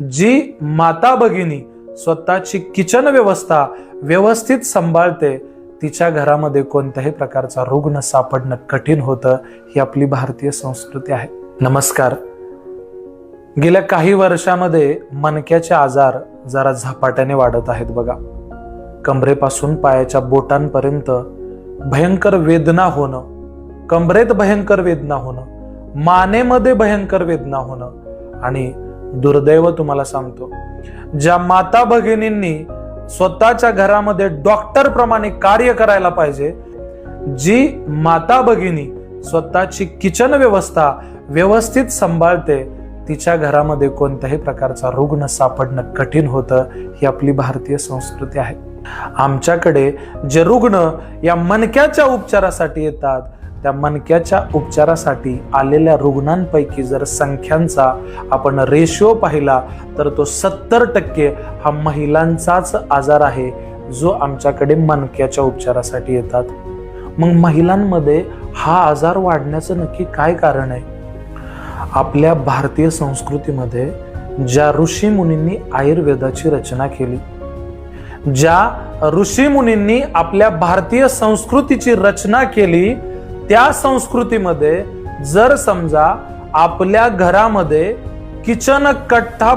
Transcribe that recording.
जी माता भगिनी स्वतःची किचन व्यवस्था व्यवस्थित सांभाळते तिच्या घरामध्ये कोणत्याही प्रकारचा रुग्ण सापडणं कठीण होतं ही आपली भारतीय संस्कृती आहे. नमस्कार. गेल्या काही वर्षामध्ये मणक्याचे आजार जरा झपाट्याने वाढत आहेत बघा. कमरेपासून पायाच्या बोटांपर्यंत भयंकर वेदना होणं कमरेत भयंकर वेदना होणं मानेमध्ये भयंकर वेदना होणं आणि दुर्दैव तुम्हाला सांगतो. ज्या माता भगिनींनी स्वतःच्या घरामध्ये डॉक्टर प्रमाणे कार्य करायला पाहिजे जी माता भगिनी स्वतःची किचन व्यवस्था व्यवस्थित सांभाळते तिच्या घरामध्ये कोणत्याही प्रकारचा रुग्ण सापडणं कठीण होतं ही आपली भारतीय संस्कृती आहे. आमच्याकडे जे रुग्ण या मणक्याच्या उपचारासाठी येतात त्या मनक्याच्या उपचारासाठी आलेल्या रुग्णांपैकी जर संख्यांचा आपण रेशिओ पाहिला तर तो सत्तर टक्के हा महिलांचाच आजार आहे जो आमच्याकडे मनक्याच्या उपचारासाठी येतात. मग महिलांमध्ये हा आजार वाढण्याचं नक्की काय कारण आहे? आपल्या भारतीय संस्कृतीमध्ये ज्या ऋषी मुनींनी आयुर्वेदाची रचना केली ज्या ऋषी मुनींनी आपल्या भारतीय संस्कृतीची रचना केली त्या संस्कृतीमध्ये जर समजा आपल्या घरामध्ये किचन कट्टा